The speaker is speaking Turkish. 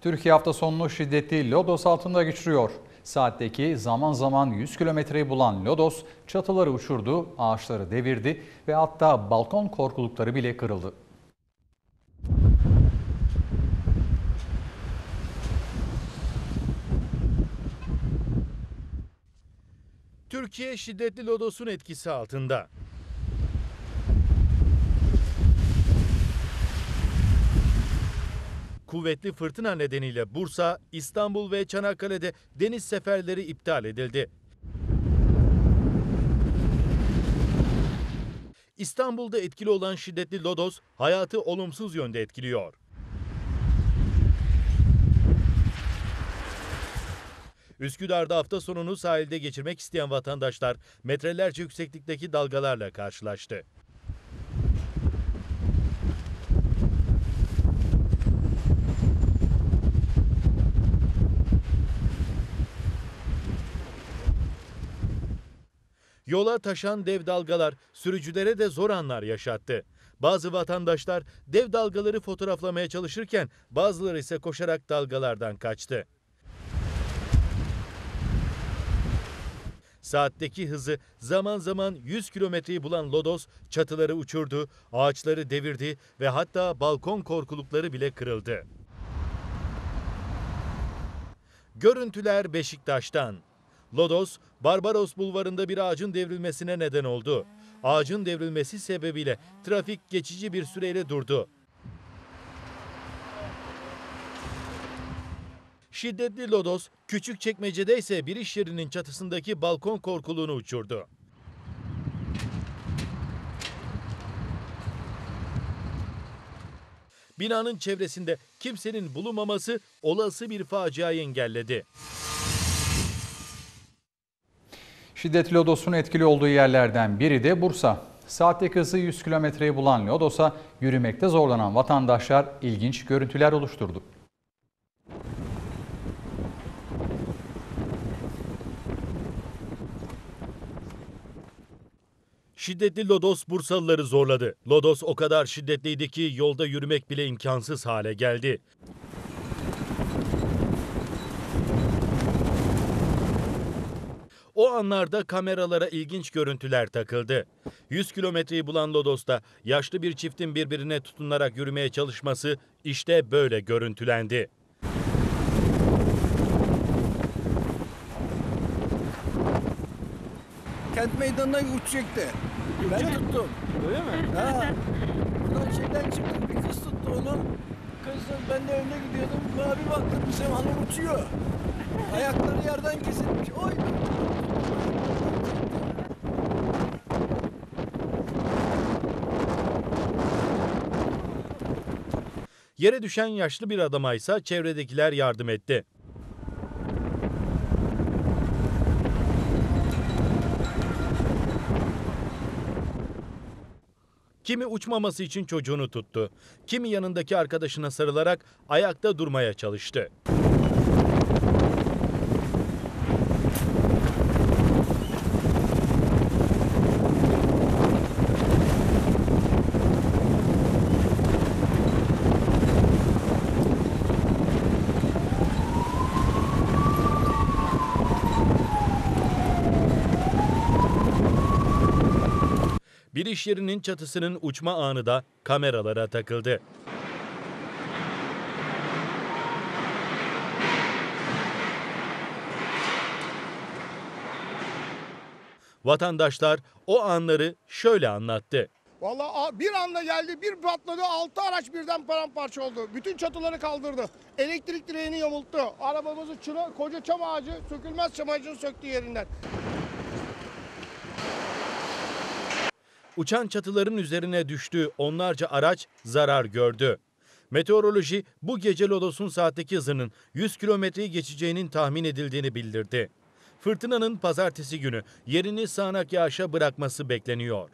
Türkiye hafta sonunu şiddetli lodos altında geçiriyor. Saatteki zaman zaman 100 kilometreyi bulan lodos çatıları uçurdu, ağaçları devirdi ve hatta balkon korkulukları bile kırıldı. Türkiye şiddetli lodosun etkisi altında. Kuvvetli fırtına nedeniyle Bursa, İstanbul ve Çanakkale'de deniz seferleri iptal edildi. İstanbul'da etkili olan şiddetli lodos hayatı olumsuz yönde etkiliyor. Üsküdar'da hafta sonunu sahilde geçirmek isteyen vatandaşlar metrelerce yükseklikteki dalgalarla karşılaştı. Yola taşan dev dalgalar sürücülere de zor anlar yaşattı. Bazı vatandaşlar dev dalgaları fotoğraflamaya çalışırken bazıları ise koşarak dalgalardan kaçtı. Saatteki hızı zaman zaman 100 kilometreyi bulan lodos çatıları uçurdu, ağaçları devirdi ve hatta balkon korkulukları bile kırıldı. Görüntüler Beşiktaş'tan. Lodos, Barbaros Bulvarı'nda bir ağacın devrilmesine neden oldu. Ağacın devrilmesi sebebiyle trafik geçici bir süreyle durdu. Şiddetli lodos, küçük çekmecede ise bir iş yerinin çatısındaki balkon korkuluğunu uçurdu. Binanın çevresinde kimsenin bulunmaması olası bir faciayı engelledi. Şiddetli lodosun etkili olduğu yerlerden biri de Bursa. Saatteki hızı 100 kilometreyi bulan lodosa yürümekte zorlanan vatandaşlar ilginç görüntüler oluşturdu. Şiddetli lodos Bursalıları zorladı. Lodos o kadar şiddetliydi ki yolda yürümek bile imkansız hale geldi. O anlarda kameralara ilginç görüntüler takıldı. 100 kilometreyi bulan Lodos'ta yaşlı bir çiftin birbirine tutunarak yürümeye çalışması işte böyle görüntülendi. Kent meydanına uçacaktı. Ben tuttum. Öyle mi? Ha. Buradan şeyden çıktık bir kız tuttu onu. Kız da ben de önde gidiyordum. Bana bir baktım bizim hanım uçuyor. Ayakları yerden kesilmiş. Oy. Yere düşen yaşlı bir adama ise çevredekiler yardım etti. Kimi uçmaması için çocuğunu tuttu. Kimi yanındaki arkadaşına sarılarak ayakta durmaya çalıştı. Bir iş yerinin çatısının uçma anı da kameralara takıldı. Vatandaşlar o anları şöyle anlattı. Vallahi a- bir anda geldi, bir patladı, altı araç birden paramparça oldu. Bütün çatıları kaldırdı. Elektrik direğini yamulttu. Arabamızı çıra, koca çam ağacı, sökülmez çam ağacını söktü yerinden. Uçan çatıların üzerine düştüğü onlarca araç zarar gördü. Meteoroloji bu gece Lodos'un saatteki hızının 100 kilometreyi geçeceğinin tahmin edildiğini bildirdi. Fırtınanın pazartesi günü yerini sağanak yağışa bırakması bekleniyor.